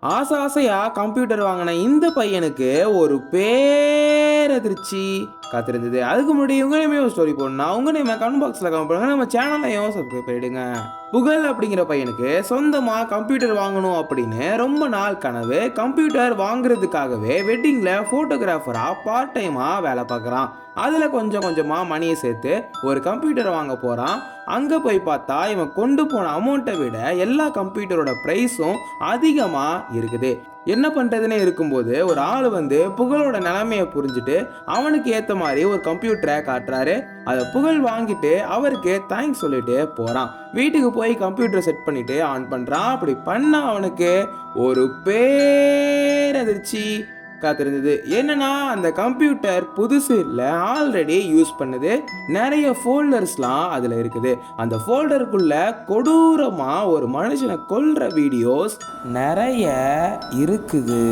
ஆசை ஆசையா கம்ப்யூட்டர் வாங்கின இந்த பையனுக்கு ஒரு பேரதிர்ச்சி காத்திருந்தது. அதுக்கு முன்னாடி உங்க நேமே ஒரு ஸ்டோரி போடணும். உங்க நேம கமெண்ட் பாக்ஸ்ல கமெண்ட் பண்ணுங்க. நம்ம சேனலையும் சப்ஸ்கிரைப் பண்ணிடுங்க. புகழ் அப்படிங்கிற பையனுக்கு சொந்தமா கம்ப்யூட்டர் வாங்கணும் அப்படின்னு ரொம்ப நாள் கனவு. கம்ப்யூட்டர் வாங்குறதுக்காகவே வெட்டிங்ல போட்டோகிராஃபரா பார்ட் டைமா வேலை பார்க்குறான். அதில் கொஞ்சம் கொஞ்சமாக மணியை சேர்த்து ஒரு கம்ப்யூட்டர் வாங்க போகிறான் அங்கே போய் பார்த்தா இவன் கொண்டு போன அமௌண்ட்டை விட எல்லா கம்ப்யூட்டரோட ப்ரைஸும் அதிகமாக இருக்குது. என்ன பண்ணுறதுனே இருக்கும்போது ஒரு ஆள் வந்து புகழோட நிலைமையை புரிஞ்சுட்டு அவனுக்கு ஏற்ற மாதிரி ஒரு கம்ப்யூட்டரை காட்டுறாரு. அதை புகழ் வாங்கிட்டு அவருக்கு தேங்க்ஸ் சொல்லிட்டு போகிறான் வீட்டுக்கு போய் கம்ப்யூட்டரை செட் பண்ணிட்டு ஆன் பண்ணுறான் அப்படி பண்ண அவனுக்கு ஒரு பேரதிர்ச்சி. காத்திருந்தது என்னன்னா அந்த கம்ப்யூட்டர் புதுசு இல்லை ஆல்ரெடி யூஸ் பண்ணுது. நிறைய ஃபோல்டர்ஸ்லாம் அதில் இருக்குது. அந்த ஃபோல்டருக்குள்ள கொடூரமாக ஒரு மனுஷனை கொல்ற வீடியோஸ் நிறைய இருக்குது.